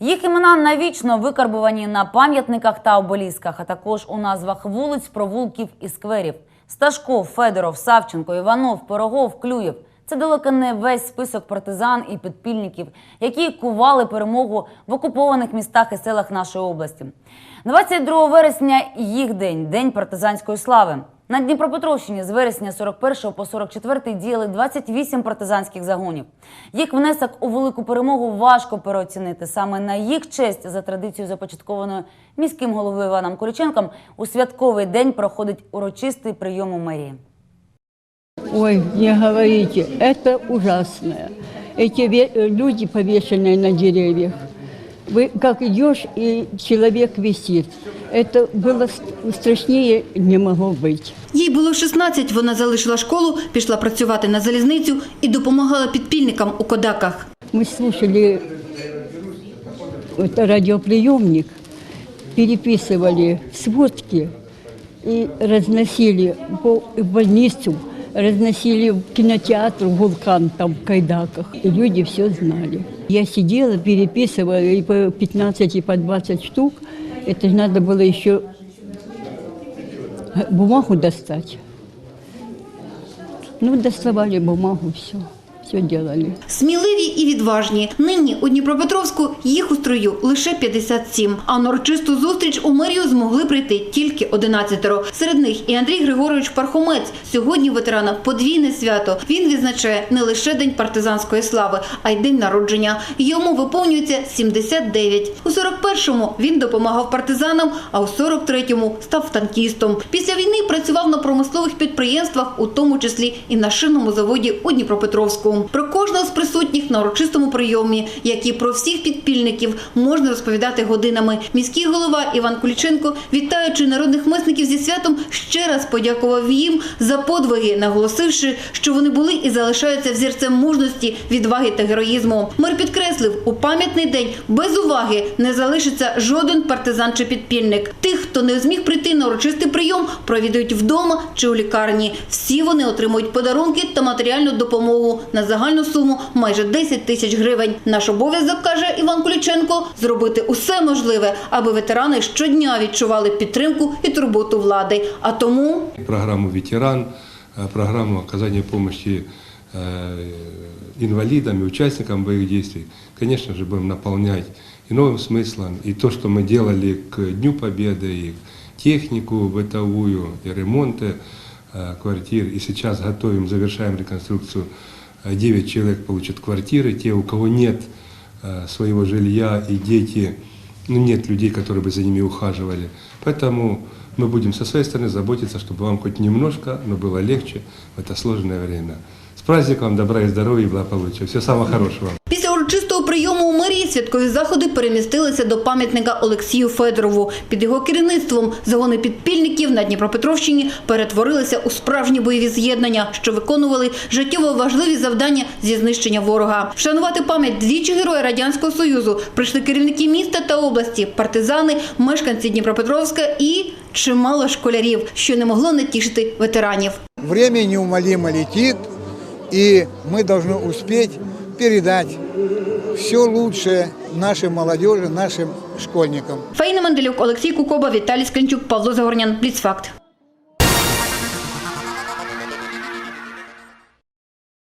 Їх імена навічно викарбувані на пам'ятниках та обелісках, а також у назвах вулиць, провулків і скверів. Сташков, Федоров, Савченко, Іванов, Пирогов, Клюєв. Це далеко не весь список партизан і підпільників, які кували перемогу в окупованих містах і селах нашої області. 22 вересня їх день день партизанської слави. На Дніпропетровщині з вересня 41 по 44 діяли 28 партизанських загонів. Їх внесок у велику перемогу важко переоцінити. Саме на їх честь за традицією започаткованою міським головою Іваном Куліченком у святковий день проходить урочистий прийом у мерії. Ой, не говорите, это ужасное. Эти ве- э, люди, повешенные на деревьях, вы как идешь, и человек висит. Это было ст- страшнее не могло быть. Їй було 16, вона залишила школу, пішла працювати на залізницю і допомагала підпільникам у кодаках. Мы слушали это радиоприемник, переписывали сводки и разносили по в больницу, разносили в кинотеатр «Вулкан» там в Кайдаках. И люди все знали. Я сидела, переписывала и по 15, и по 20 штук. Это же надо было еще бумагу достать. Ну, доставали бумагу, все. Все делали. Сміливі і відважні. Нині у Дніпропетровську їх у строю лише 57. А на урочисту зустріч у мерію змогли прийти тільки 11. Серед них і Андрій Григорович Пархомець. Сьогодні ветерана подвійне свято. Він відзначає не лише День партизанської слави, а й день народження. Йому виповнюється 79. У 41-му він допомагав партизанам, а у 43-му став танкістом. Після війни працював на промислових підприємствах, у тому числі і на шинному заводі у Дніпропетровську. Про кожного з присутніх на урочистому прийомі, як і про всіх підпільників, можна розповідати годинами. Міський голова Іван Куліченко, вітаючи народних мисників зі святом, ще раз подякував їм за подвиги, наголосивши, що вони були і залишаються взірцем мужності, відваги та героїзму. Мер підкреслив, у пам'ятний день без уваги не залишиться жоден партизан чи підпільник. Тих, хто не зміг прийти на урочистий прийом, провідують вдома чи у лікарні. Всі вони отримують подарунки та матеріальну допомогу на загальну суму майже 10 тисяч гривень. Наш обов'язок каже Іван Куліченко зробити усе можливе, аби ветерани щодня відчували підтримку і турботу влади. А тому программу «Ветеран», э, программу оказания помощи э, инвалидам и участникам боевых действий, конечно же, будем наполнять и новым смыслом, и то, что мы делали к Дню Победы, и технику бытовую, и ремонты э, квартир, и сейчас готовим, завершаем реконструкцию, Э, 9 человек получат квартиры, те, у кого нет э, своего жилья и дети, ну, нет людей, которые бы за ними ухаживали. Поэтому мы будем со своей стороны заботиться, чтобы вам хоть немножко, но было легче в это сложное время. Праздником, добра и здоровья и благополучия. Всего самого хорошего. Після урочистого прийому у мерії святкові заходи перемістилися до пам'ятника Олексію Федорову. Під його керівництвом загони підпільників на Дніпропетровщині перетворилися у справжні бойові з'єднання, що виконували життєво важливі завдання зі знищення ворога. Вшанувати пам'ять двічі героя радянського союзу прийшли керівники міста та області, партизани, мешканці Дніпропетровська і чимало школярів, що не могло не тішити ветеранів. Время неумолимо летит, и мы должны успеть передать все лучшее нашей молодежи, нашим школьникам. Фаїна Манделюк, Олексій Кукоба, Віталій Скринчук, Павло Загорнян. Бліцфакт.